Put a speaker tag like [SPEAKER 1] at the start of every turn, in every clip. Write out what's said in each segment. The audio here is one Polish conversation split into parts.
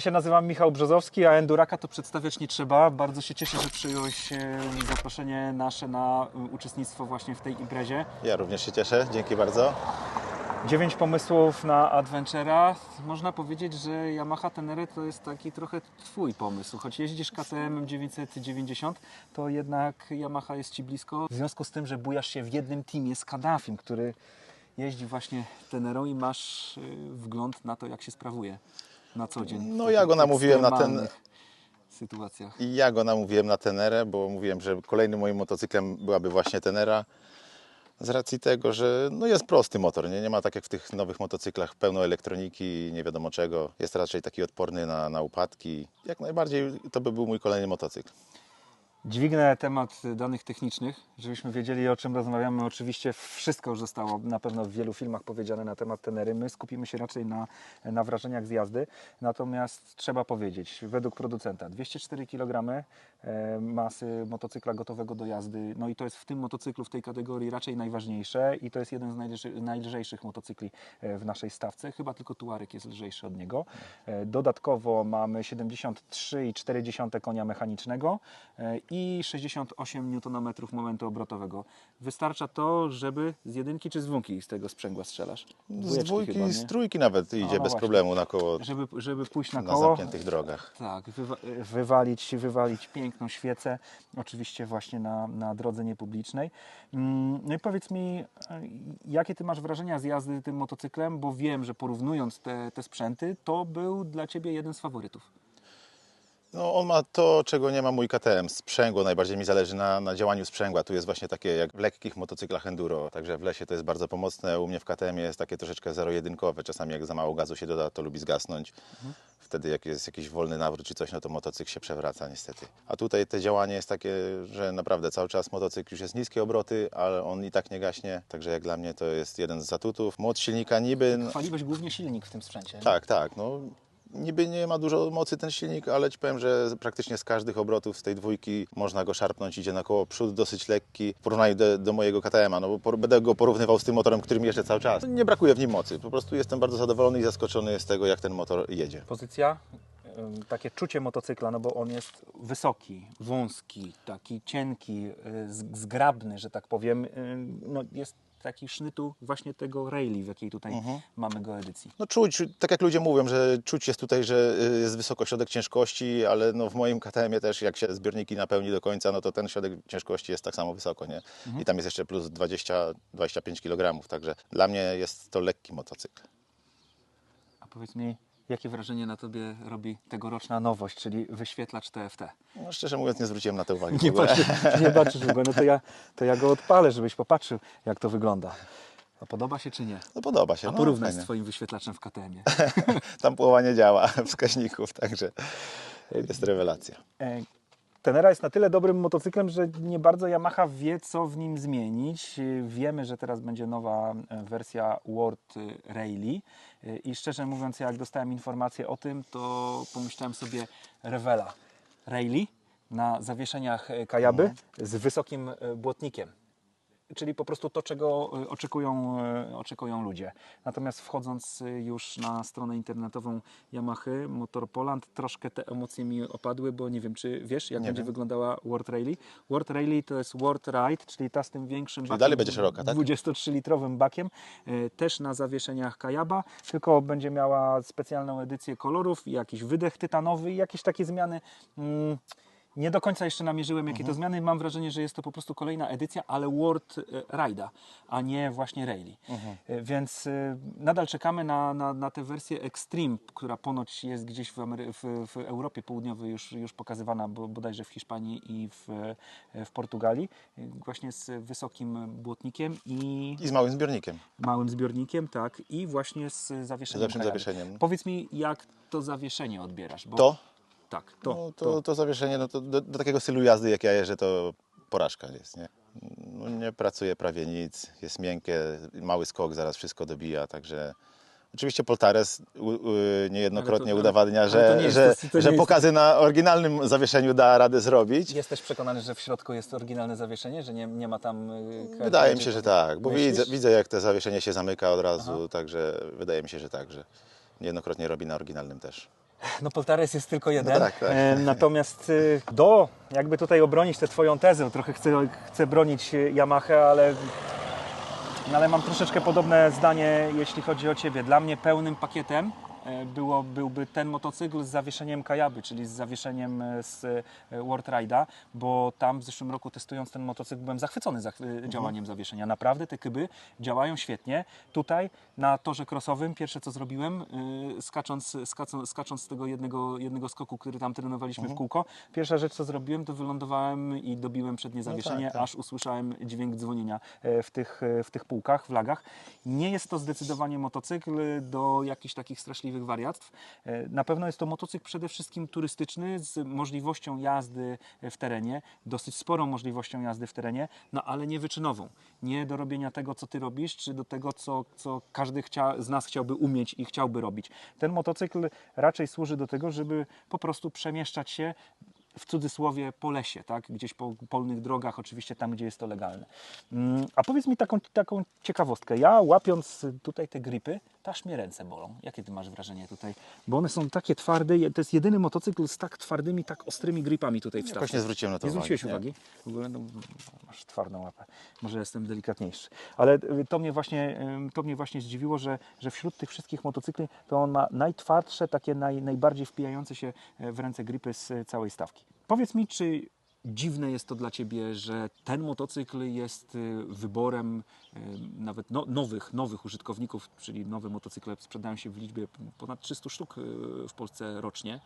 [SPEAKER 1] Ja się nazywam Michał Brzozowski, a Enduraka to przedstawiać nie trzeba. Bardzo się cieszę, że przyjąłeś e, zaproszenie nasze na e, uczestnictwo właśnie w tej imprezie.
[SPEAKER 2] Ja również się cieszę, dzięki bardzo.
[SPEAKER 1] Dziewięć pomysłów na Adventure'a. Można powiedzieć, że Yamaha Tenere to jest taki trochę Twój pomysł. Choć jeździsz KTM 990, to jednak Yamaha jest Ci blisko. W związku z tym, że bujasz się w jednym teamie z Kaddafim, który jeździ właśnie Tenerą i masz e, wgląd na to, jak się sprawuje na co dzień.
[SPEAKER 2] No, ja go namówiłem na ten-
[SPEAKER 1] sytuacjach.
[SPEAKER 2] I ja go namówiłem na Tenerę, bo mówiłem, że kolejnym moim motocyklem byłaby właśnie Tenera. Z racji tego, że no jest prosty motor, nie? nie ma tak jak w tych nowych motocyklach pełno elektroniki, nie wiadomo czego. Jest raczej taki odporny na, na upadki. Jak najbardziej to by był mój kolejny motocykl.
[SPEAKER 1] Dźwignę temat danych technicznych, żebyśmy wiedzieli o czym rozmawiamy. Oczywiście wszystko już zostało na pewno w wielu filmach powiedziane na temat Tenery. My skupimy się raczej na, na wrażeniach z jazdy. Natomiast trzeba powiedzieć, według producenta 204 kg e, masy motocykla gotowego do jazdy. No i to jest w tym motocyklu, w tej kategorii raczej najważniejsze i to jest jeden z najlżej, najlżejszych motocykli e, w naszej stawce. Chyba tylko Tuareg jest lżejszy od niego. E, Dodatkowo mamy 73,4 konia mechanicznego i 68 Nm momentu obrotowego. Wystarcza to, żeby z jedynki czy z dwójki z tego sprzęgła strzelasz?
[SPEAKER 2] Z
[SPEAKER 1] Dwójeczki
[SPEAKER 2] dwójki,
[SPEAKER 1] chyba,
[SPEAKER 2] z trójki nawet idzie
[SPEAKER 1] no
[SPEAKER 2] bez
[SPEAKER 1] właśnie.
[SPEAKER 2] problemu na koło,
[SPEAKER 1] Żeby, żeby pójść na
[SPEAKER 2] na
[SPEAKER 1] koło,
[SPEAKER 2] zamkniętych drogach.
[SPEAKER 1] tak, wywa wywalić, wywalić piękną świecę, oczywiście właśnie na, na drodze niepublicznej. Mm, No i powiedz mi, e, jakie Ty masz wrażenia z jazdy tym motocyklem, bo wiem, że porównując te, te sprzęty, to był dla Ciebie jeden z faworytów.
[SPEAKER 2] No, on ma to, czego nie ma mój KTM. Sprzęgło najbardziej mi zależy na, na działaniu sprzęgła. Tu jest właśnie takie jak w lekkich motocyklach enduro, także w lesie to jest bardzo pomocne. U mnie w KTM jest takie troszeczkę zero-jedynkowe. Czasami jak za mało gazu się doda, to lubi zgasnąć. Wtedy jak jest jakiś wolny nawrót czy coś, no to motocykl się przewraca niestety. A tutaj te działanie jest takie, że naprawdę cały czas motocykl już jest niskie obroty, ale on i tak nie gaśnie. Także jak dla mnie to jest jeden z zatutów. Moc silnika niby... no-
[SPEAKER 1] Chwaliłeś głównie silnik w tym sprzęcie.
[SPEAKER 2] tak, tak. No, niby nie ma dużo mocy ten silnik, ale ci powiem, że praktycznie z każdych obrotów z tej dwójki można go szarpnąć, idzie na koło. Przód dosyć lekki w porównaniu do, do mojego KTM-a, no bo będę go porównywał z tym motorem, którym jeżdżę cały czas. Nie brakuje w nim mocy. Po prostu jestem bardzo zadowolony i zaskoczony z tego, jak ten motor jedzie.
[SPEAKER 1] Pozycja, takie czucie motocykla, no bo on jest wysoki, wąski, taki cienki, y, zgrabny, że tak powiem. No jest taki sznytu właśnie tego raili, w jakiej tutaj mamy go edycji.
[SPEAKER 2] No czuć, tak jak ludzie mówią, że czuć jest tutaj, że y, jest wysoko środek ciężkości, ale no w moim KTM-ie też jak się zbiorniki napełni do końca, no to ten środek ciężkości jest tak samo wysoko, nie? I tam jest jeszcze plus 20-25 kg, także dla mnie jest to lekki motocykl.
[SPEAKER 1] A powiedz mi, jakie wrażenie na Tobie robi tegoroczna nowość, czyli wyświetlacz TFT?
[SPEAKER 2] No, szczerze mówiąc nie zwróciłem na to uwagi.
[SPEAKER 1] Nie
[SPEAKER 2] ogóle.
[SPEAKER 1] patrzysz, nie patrzysz w go, no to ja, to ja go odpalę, żebyś popatrzył, jak to wygląda. A podoba się czy nie?
[SPEAKER 2] No podoba się.
[SPEAKER 1] A
[SPEAKER 2] no,
[SPEAKER 1] porównaj z. Twoim wyświetlaczem w KTM-ie.
[SPEAKER 2] Tam połowa nie działa wskaźników, także jest rewelacja.
[SPEAKER 1] Tenera jest na tyle dobrym motocyklem, że nie bardzo Yamaha wie, co w nim zmienić. Wiemy, że teraz będzie nowa e, wersja World Rally E, i szczerze mówiąc, jak dostałem informację o tym, to pomyślałem sobie Revela Rally na zawieszeniach e, kajaby z wysokim błotnikiem. Czyli po prostu to, czego e, oczekują, e, oczekują ludzie. Natomiast wchodząc e, już na stronę internetową Yamaha Motor Poland, troszkę te emocje mi opadły, bo nie wiem, czy wiesz, jak
[SPEAKER 2] Nie
[SPEAKER 1] będzie
[SPEAKER 2] wiem.
[SPEAKER 1] wyglądała World Rally. World Rally to jest World Ride, czyli ta z tym większym bakiem.
[SPEAKER 2] dalej będzie szeroka, tak?
[SPEAKER 1] 23-litrowym bakiem, też na zawieszeniach Kajaba, tylko będzie miała specjalną edycję kolorów, jakiś wydech tytanowy i jakieś takie zmiany. Mm, nie do końca jeszcze namierzyłem, jakie to zmiany. Mam wrażenie, że jest to po prostu kolejna edycja, ale World e, Ride'a, a nie właśnie Rally. E, Więc e, nadal czekamy na, na, na tę wersję Extreme, która ponoć jest gdzieś w, Amery- w, w Europie Południowej już, już pokazywana, bo, bodajże w Hiszpanii i w, w Portugalii, właśnie z wysokim błotnikiem i
[SPEAKER 2] I z małym zbiornikiem.
[SPEAKER 1] małym zbiornikiem, tak, i właśnie z zawieszeniem.
[SPEAKER 2] Z zawieszeniem.
[SPEAKER 1] Powiedz mi, jak to zawieszenie odbierasz? Bo...
[SPEAKER 2] To?
[SPEAKER 1] Tak, to.
[SPEAKER 2] no,
[SPEAKER 1] to,
[SPEAKER 2] to, to zawieszenie, no to do, do takiego stylu jazdy, jak ja jeżdżę, to porażka jest, nie? No, nie pracuje prawie nic, jest miękkie, mały skok, zaraz wszystko dobija, także... Oczywiście Poltares niejednokrotnie
[SPEAKER 1] to-
[SPEAKER 2] udowadnia, że,
[SPEAKER 1] jest-
[SPEAKER 2] że,
[SPEAKER 1] to- to nie
[SPEAKER 2] że
[SPEAKER 1] jest-
[SPEAKER 2] pokazy na oryginalnym zawieszeniu da radę zrobić.
[SPEAKER 1] Jesteś przekonany, że w środku jest oryginalne zawieszenie, że nie, nie ma tam. y,
[SPEAKER 2] Wydaje mi się, że tak, bo widzę, widzę jak to zawieszenie się zamyka od razu, także wydaje mi się, że tak, że niejednokrotnie robi na oryginalnym też.
[SPEAKER 1] No Poltares jest tylko jeden.
[SPEAKER 2] tak, tak.
[SPEAKER 1] E, Natomiast e, do, jakby tutaj obronić tę Twoją tezę, trochę chcę, chcę bronić e, Yamaha, ale, no, ale mam troszeczkę podobne zdanie, jeśli chodzi o Ciebie. Dla mnie pełnym pakietem było, byłby ten motocykl z zawieszeniem Kajaby, czyli z zawieszeniem e, z e, World Ride'a, bo tam w zeszłym roku testując ten motocykl byłem zachwycony zach- e, działaniem zawieszenia. Naprawdę te kyby działają świetnie. Tutaj na torze crossowym pierwsze co zrobiłem, skacząc, skacząc, skacząc z tego jednego, jednego skoku, który tam trenowaliśmy w kółko, pierwsza rzecz co zrobiłem to wylądowałem i dobiłem przednie zawieszenie,
[SPEAKER 2] tak, tak.
[SPEAKER 1] aż usłyszałem dźwięk dzwonienia e, w tych, e, w tych półkach, w lagach. Nie jest to zdecydowanie motocykl do jakichś takich straszliwych wariactw. E, Na pewno jest to motocykl przede wszystkim turystyczny z możliwością jazdy w terenie, dosyć sporą możliwością jazdy w terenie, no ale nie wyczynową. Nie do robienia tego, co ty robisz, czy do tego, co, co każdy chcia, z nas chciałby umieć i chciałby robić. Ten motocykl raczej służy do tego, żeby po prostu przemieszczać się w cudzysłowie po lesie, tak? gdzieś po polnych drogach, oczywiście tam, gdzie jest to legalne. Mm, A powiedz mi taką, taką ciekawostkę. Ja łapiąc tutaj te gripy, aż mnie ręce bolą. Jakie ty masz wrażenie tutaj? Bo one są takie twarde, to jest jedyny motocykl z tak twardymi, tak ostrymi gripami tutaj w
[SPEAKER 2] Jakoś
[SPEAKER 1] stawce.
[SPEAKER 2] nie zwróciłem na to
[SPEAKER 1] Nie
[SPEAKER 2] uwagi,
[SPEAKER 1] zwróciłeś
[SPEAKER 2] nie.
[SPEAKER 1] uwagi? W ogóle no, masz twardą łapę. Może jestem delikatniejszy. Ale y, to mnie właśnie, to mnie właśnie zdziwiło, że, że wśród tych wszystkich motocykli to on ma najtwardsze, takie naj, najbardziej wpijające się e, w ręce gripy z całej stawki. Powiedz mi, czy dziwne jest to dla Ciebie, że ten motocykl jest y, wyborem y, nawet no, nowych, nowych użytkowników, czyli nowe motocykle sprzedają się w liczbie ponad 300 sztuk y, w Polsce rocznie,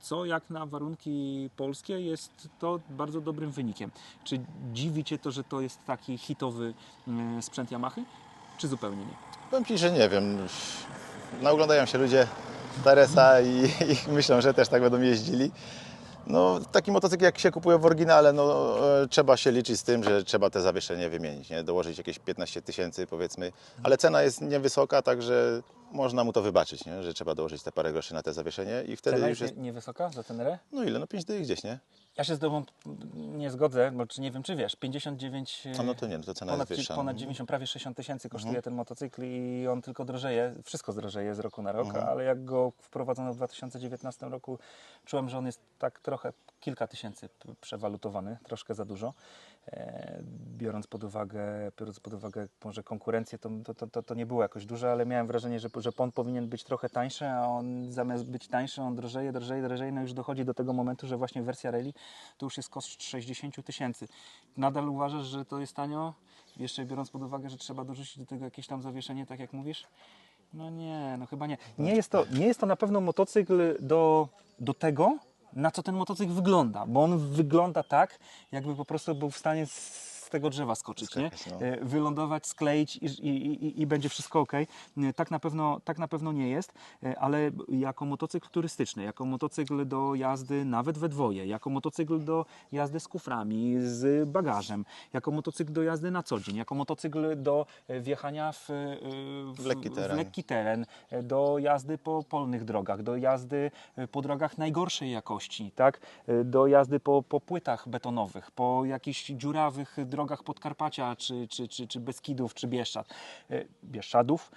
[SPEAKER 1] co jak na warunki polskie jest to bardzo dobrym wynikiem. Czy dziwi Cię to, że to jest taki hitowy sprzęt Yamahy, czy zupełnie nie?
[SPEAKER 2] Powiem Ci, że nie wiem. Naoglądają się ludzie Teresa i, i myślą, że też tak będą jeździli. No, taki motocykl jak się kupuje w oryginale, no, e, trzeba się liczyć z tym, że trzeba te zawieszenie wymienić, nie? dołożyć jakieś 15 tysięcy powiedzmy, ale cena jest niewysoka, także można mu to wybaczyć, nie? że trzeba dołożyć te parę groszy na te zawieszenie i wtedy
[SPEAKER 1] Cena
[SPEAKER 2] już
[SPEAKER 1] jest
[SPEAKER 2] jest,
[SPEAKER 1] nie- niewysoka za tenerę?
[SPEAKER 2] no ile, no 5 dych gdzieś, nie?
[SPEAKER 1] Ja się z Tobą nie zgodzę, bo czy nie wiem, czy wiesz, 59...
[SPEAKER 2] A no to nie, no to cena
[SPEAKER 1] ponad,
[SPEAKER 2] jest wyższa.
[SPEAKER 1] ponad
[SPEAKER 2] no.
[SPEAKER 1] 90, prawie 60 tysięcy kosztuje ten motocykl i on tylko drożeje, wszystko zdrożeje z roku na rok, ale jak go wprowadzono w 2019 roku, czułem, że on jest tak trochę kilka tysięcy przewalutowany, troszkę za dużo. E, biorąc pod uwagę, biorąc pod uwagę może konkurencję, to, to, to, to, nie było jakoś duże, ale miałem wrażenie, że, że on powinien być trochę tańszy, a on zamiast być tańszy, on drożeje, drożeje, drożeje, no już dochodzi do tego momentu, że właśnie wersja rally to już jest koszt 60 tysięcy. Nadal uważasz, że to jest tanio? Jeszcze biorąc pod uwagę, że trzeba dorzucić do tego jakieś tam zawieszenie, tak jak mówisz? No nie, no chyba nie. Nie jest to, nie jest to na pewno motocykl do, do tego, na co ten motocykl wygląda, bo on wygląda tak, jakby po prostu był w stanie tego drzewa skoczyć, nie?
[SPEAKER 2] Skakać, no.
[SPEAKER 1] E, wylądować, skleić i, i, i, i będzie wszystko ok. Tak na, pewno, tak na pewno nie jest, e, ale jako motocykl turystyczny, jako motocykl do jazdy nawet we dwoje, jako motocykl do jazdy z kuframi, z bagażem, jako motocykl do jazdy na co dzień, jako motocykl do e, wjechania w, e, w,
[SPEAKER 2] W lekki teren.
[SPEAKER 1] w lekki teren, e, do jazdy po polnych drogach, do jazdy e, po drogach najgorszej jakości, tak? E, do jazdy po, po płytach betonowych, po jakichś dziurawych drogach Podkarpacia, czy, czy, czy, czy Beskidów, czy Bieszczad, e, Bieszczadów.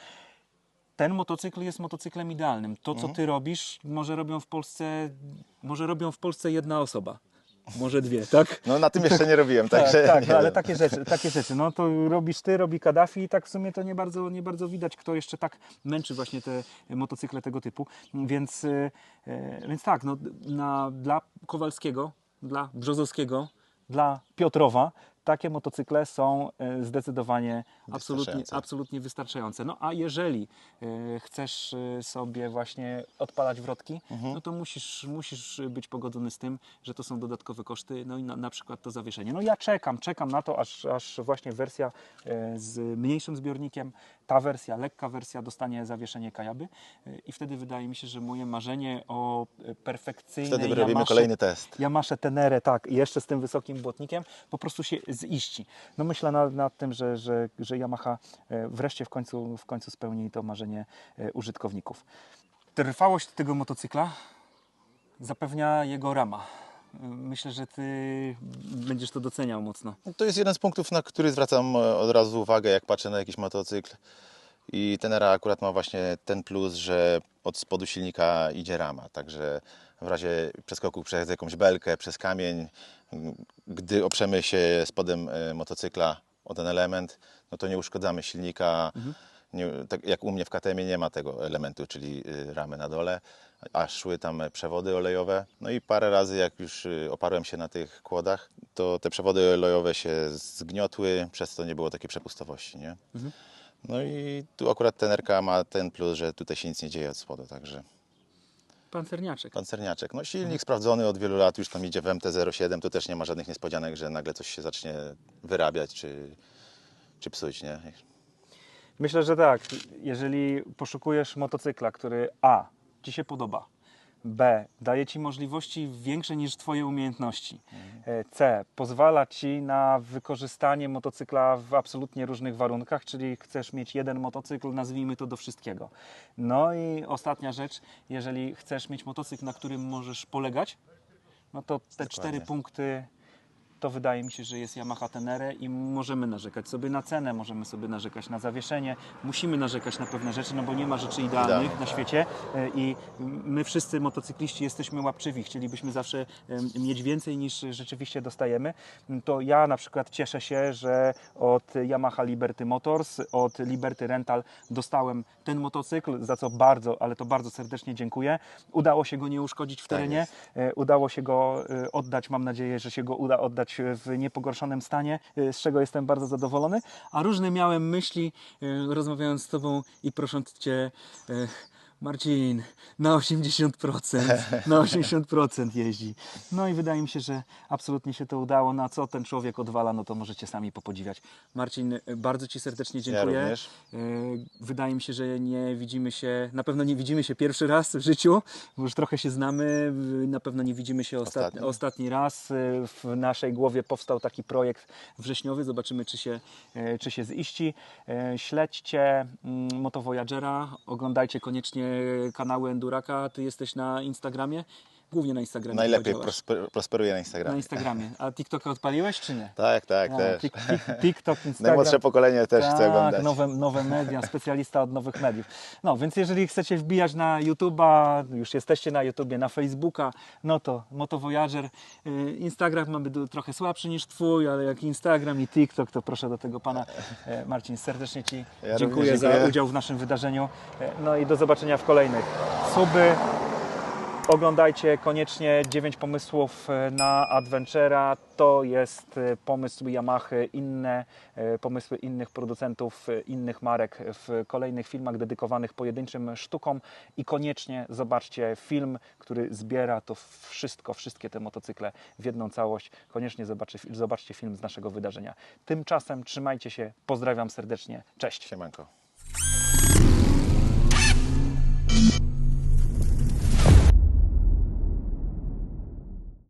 [SPEAKER 1] Ten motocykl jest motocyklem idealnym. To, co ty robisz, może robią w Polsce, może robią w Polsce jedna osoba. Może dwie, tak?
[SPEAKER 2] No na tym jeszcze nie robiłem,
[SPEAKER 1] Tak,
[SPEAKER 2] także
[SPEAKER 1] tak, ale takie rzeczy, takie rzeczy. No to robisz ty, robi Kaddafi i tak w sumie to nie bardzo, nie bardzo widać, kto jeszcze tak męczy właśnie te motocykle tego typu. Więc, e, e, więc tak, no, na, dla Kowalskiego, dla Brzozowskiego, dla Piotrowa takie motocykle są e, zdecydowanie absolutnie, absolutnie wystarczające. No a jeżeli e, chcesz e, sobie właśnie odpalać wrotki,
[SPEAKER 2] Mhm.
[SPEAKER 1] no to musisz, musisz być pogodzony z tym, że to są dodatkowe koszty, no i na, na przykład to zawieszenie. No ja czekam, czekam na to, aż, aż właśnie wersja e, z mniejszym zbiornikiem, ta wersja, lekka wersja dostanie zawieszenie Kajaby i wtedy wydaje mi się, że moje marzenie o perfekcyjnej
[SPEAKER 2] Wtedy robimy
[SPEAKER 1] Yamasze-
[SPEAKER 2] kolejny test.
[SPEAKER 1] Yamasze Tenere, tak, i jeszcze z tym wysokim błotnikiem, po prostu się ziści. No myślę nad, nad tym, że, że, że Yamaha e, wreszcie w końcu, w końcu spełni to marzenie e, użytkowników. Trwałość tego motocykla zapewnia jego rama. Myślę, że ty będziesz to doceniał mocno.
[SPEAKER 2] To jest jeden z punktów, na który zwracam e, od razu uwagę, jak patrzę na jakiś motocykl. I Tenera akurat ma właśnie ten plus, że od spodu silnika idzie rama, także w razie przeskoku przez jakąś belkę, przez kamień, gdy oprzemy się spodem motocykla o ten element, no to nie uszkodzamy silnika. Nie, tak jak u mnie w KTM nie ma tego elementu, czyli y, ramy na dole, a szły tam przewody olejowe. No i parę razy jak już y, oparłem się na tych kłodach, to te przewody olejowe się zgniotły, przez co nie było takiej przepustowości, nie? No i tu akurat tenerka ma ten plus, że tutaj się nic nie dzieje od spodu, także
[SPEAKER 1] Pancerniaczek.
[SPEAKER 2] pancerniaczek. No silnik sprawdzony od wielu lat, już tam idzie w MT-07, tu też nie ma żadnych niespodzianek, że nagle coś się zacznie wyrabiać czy, czy psuć, nie?
[SPEAKER 1] Myślę, że tak. Jeżeli poszukujesz motocykla, który A. Ci się podoba, B. daje Ci możliwości większe niż Twoje umiejętności, e, C. pozwala Ci na wykorzystanie motocykla w absolutnie różnych warunkach, czyli chcesz mieć jeden motocykl, nazwijmy to do wszystkiego. No i ostatnia rzecz, jeżeli chcesz mieć motocykl, na którym możesz polegać, no to te cztery punkty to wydaje mi się, że jest Yamaha Tenere i możemy narzekać sobie na cenę, możemy sobie narzekać na zawieszenie, musimy narzekać na pewne rzeczy, no bo nie ma rzeczy idealnych na świecie e, i my wszyscy motocykliści jesteśmy łapczywi, chcielibyśmy zawsze mieć więcej niż rzeczywiście dostajemy. To ja na przykład cieszę się, że od Yamaha Liberty Motors, od Liberty Rental dostałem ten motocykl, za co bardzo, ale to bardzo serdecznie dziękuję. Udało się go nie uszkodzić w
[SPEAKER 2] Tak
[SPEAKER 1] terenie. E, Udało się go e, oddać, mam nadzieję, że się go uda oddać w niepogorszonym stanie, e, z czego jestem bardzo zadowolony. A różne miałem myśli, e, rozmawiając z Tobą i prosząc Cię, e, Marcin, na 80%, na 80% jeździ. No i wydaje mi się, że absolutnie się to udało. Na co ten człowiek odwala, no to możecie sami popodziwiać. Marcin, e, bardzo Ci serdecznie dziękuję.
[SPEAKER 2] również.
[SPEAKER 1] E, Wydaje mi się, że nie widzimy się, na pewno nie widzimy się pierwszy raz w życiu, bo już trochę się znamy, na pewno nie widzimy się ostatni,
[SPEAKER 2] Ostatni.
[SPEAKER 1] ostatni raz. W naszej głowie powstał taki projekt wrześniowy, zobaczymy czy się, czy się ziści. Śledźcie mm, Moto Voyagera, oglądajcie koniecznie kanały Enduraka, Ty jesteś na Instagramie? Głównie na Instagramie
[SPEAKER 2] Najlepiej prosper, prosperuje na Instagramie.
[SPEAKER 1] Na Instagramie. A TikToka odpaliłeś czy nie?
[SPEAKER 2] Tak, tak,
[SPEAKER 1] A,
[SPEAKER 2] też.
[SPEAKER 1] tik, tik, TikTok, Instagram.
[SPEAKER 2] Najmłodsze pokolenie też chce
[SPEAKER 1] Tak,
[SPEAKER 2] oglądać.
[SPEAKER 1] nowe, nowe media, specjalista od nowych mediów. No, więc jeżeli chcecie wbijać na YouTube'a, już jesteście na YouTubie, na Facebooka, no to Moto Voyager. Y, Instagram mamy trochę słabszy niż Twój, ale jak Instagram i TikTok, to proszę do tego Pana. E, Marcin, serdecznie Ci
[SPEAKER 2] Ja
[SPEAKER 1] dziękuję,
[SPEAKER 2] również
[SPEAKER 1] za
[SPEAKER 2] dziękuję.
[SPEAKER 1] udział w naszym wydarzeniu. E, No i do zobaczenia w kolejnych. Suby, Oglądajcie koniecznie 9 pomysłów e, na Adventure'a. To jest e, pomysł Yamaha, inne e, pomysły innych producentów, innych marek w kolejnych filmach dedykowanych pojedynczym sztukom. I koniecznie zobaczcie film, który zbiera to wszystko, wszystkie te motocykle w jedną całość. Koniecznie zobaczcie film z naszego wydarzenia. Tymczasem trzymajcie się, pozdrawiam serdecznie, cześć.
[SPEAKER 2] Siemanko.